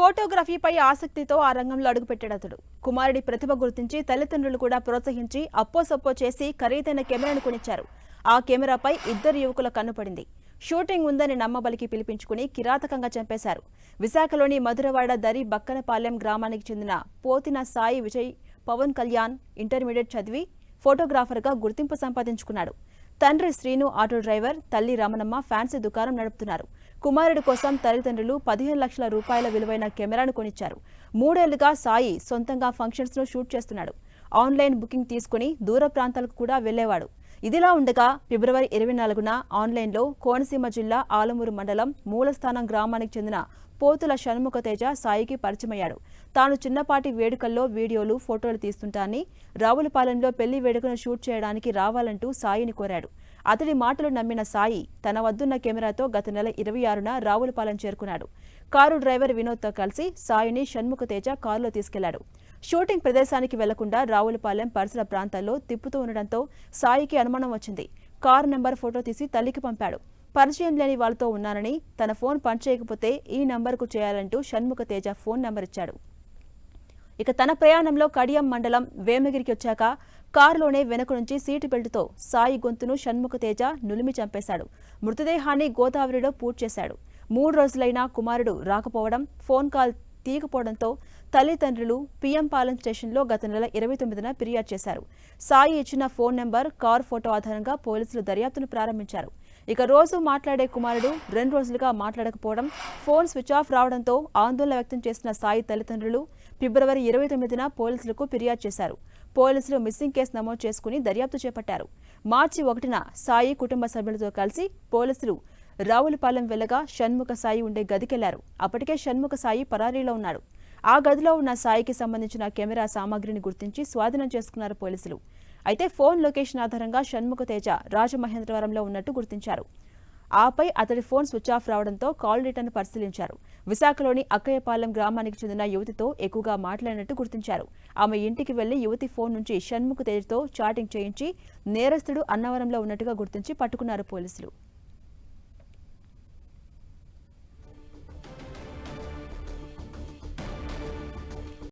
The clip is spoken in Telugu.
ఫోటోగ్రఫీపై ఆసక్తితో ఆ రంగంలో అడుగుపెట్టాడు అతడు. కుమారుడి ప్రతిభ గుర్తించి తల్లిదండ్రులు కూడా ప్రోత్సహించి అప్పోసప్పో చేసి ఖరీదైన కెమెరాను కొనిచ్చారు. ఆ కెమెరాపై ఇద్దరు యువకుల కన్నుపడింది షూటింగ్ ఉందని నమ్మబలికి పిలిపించుకుని కిరాతకంగా చంపేశారు. విశాఖలోని మధురవాడ దరి బక్కనపాలెం గ్రామానికి చెందిన పోతిన సాయి విజయ్ పవన్ కళ్యాణ్ ఇంటర్మీడియట్ చదివి ఫోటోగ్రాఫర్గా గుర్తింపు సంపాదించుకున్నాడు. తండ్రి శ్రీను ఆటో డ్రైవర్ తల్లి రమణమ్మ ఫ్యాన్సీ దుకాణం నడుపుతున్నారు. కుమారుడి కోసం తల్లిదండ్రులు పదిహేను లక్షల రూపాయల విలువైన కెమెరాను కొనిచ్చారు. మూడేళ్ళుగా సాయి సొంతంగా ఫంక్షన్స్ను షూట్ చేస్తున్నాడు. ఆన్లైన్ బుకింగ్ తీసుకుని దూర ప్రాంతాలకు కూడా వెళ్ళేవాడు ఇదిలా ఉండగా ఫిబ్రవరి ఇరవై నాలుగున ఆన్లైన్లో కోనసీమ జిల్లా ఆలమూరు మండలం మూలస్థానం గ్రామానికి చెందిన పోతుల షణ్ముఖ తేజ సాయికి పరిచయమయ్యాడు. తాను చిన్నపాటి వేడుకల్లో వీడియోలు ఫోటోలు తీస్తుంటాన్ని రావులపాలెంలో పెళ్ళి వేడుకను షూట్ చేయడానికి రావాలంటూ సాయిని కోరాడు. అతడి మాటలు నమ్మిన సాయి తన వద్దున్న కెమెరాతో గత నెల ఇరవై ఆరున రావులపాలెం చేరుకున్నాడు. కారు డ్రైవర్ వినోద్తో కలిసి సాయిని షణ్ముఖ తేజ కారులో తీసుకెళ్ళాడు. షూటింగ్ ప్రదేశానికి వెళ్ళకుండా రావులపాలెం పరిసర ప్రాంతాల్లో తిప్పుతూ ఉండడంతో సాయికి అనుమానం వచ్చింది. కారు నెంబర్ ఫోటో తీసి తల్లికి పంపాడు. పరిచయం లేని వాళ్ళతో ఉన్నానని తన ఫోన్ పనిచేయకపోతే ఈ నంబర్కు చేయాలంటూ షణ్ముఖ తేజ ఫోన్ నంబర్ ఇచ్చాడు. ఇక తన ప్రయాణంలో కడియం మండలం వేమగిరికి వచ్చాక కారులోనే వెనుక నుంచి సీటు బెల్ట్తో సాయి గొంతును షణ్ముఖ తేజ నులిమి చంపేశాడు. మృతదేహాన్ని గోదావరిలో పూర్తి చేశాడు మూడు రోజులైనా కుమారుడు రాకపోవడం ఫోన్ కాల్ తీయకపోవడంతో తల్లిదండ్రులు పిఎం పాలెం స్టేషన్లో గత నెల ఇరవై తొమ్మిదిన ఫిర్యాదు చేశారు. సాయి ఇచ్చిన ఫోన్ నెంబర్ కార్ ఫోటో ఆధారంగా పోలీసులు దర్యాప్తును ప్రారంభించారు. ఇక రోజు మాట్లాడే కుమారుడు రెండు రోజులుగా మాట్లాడకపోవడం ఫోన్ స్విచ్ ఆఫ్ రావడంతో ఆందోళన వ్యక్తం చేసిన సాయి తల్లిదండ్రులు ఫిబ్రవరి ఇరవై తొమ్మిదిన పోలీసులకు ఫిర్యాదు చేశారు. పోలీసులు మిస్సింగ్ కేసు నమోదు చేసుకుని దర్యాప్తు చేపట్టారు. మార్చి ఒకటిన సాయి కుటుంబ సభ్యులతో కలిసి పోలీసులు రావులపాలెం వెళ్ళగా షణ్ముఖ సాయి ఉండే గదికెళ్ళారు. అప్పటికే షణ్ముఖ సాయి పరారీలో ఉన్నాడు. ఆ గదిలో ఉన్న సాయికి సంబంధించిన కెమెరా సామాగ్రిని గుర్తించి స్వాధీనం చేసుకున్నారు పోలీసులు. అయితే ఫోన్ లొకేషన్ ఆధారంగా షణ్ముఖ తేజ రాజమహేంద్రవరంలో ఉన్నట్టు గుర్తించారు. ఆపై అతడి ఫోన్ స్విచ్ ఆఫ్ రావడంతో కాల్ డేటాను పరిశీలించారు. విశాఖలోని అక్కయ్యపాలెం గ్రామానికి చెందిన యువతితో ఎక్కువగా మాట్లాడినట్టు గుర్తించారు. ఆమె ఇంటికి వెళ్ళి యువతి ఫోన్ నుంచి షణ్ముఖ తేజ్తో చాటింగ్ చేయించి నేరస్తుడు అన్నవరంలో ఉన్నట్టుగా గుర్తించి పట్టుకున్నారు పోలీసులు.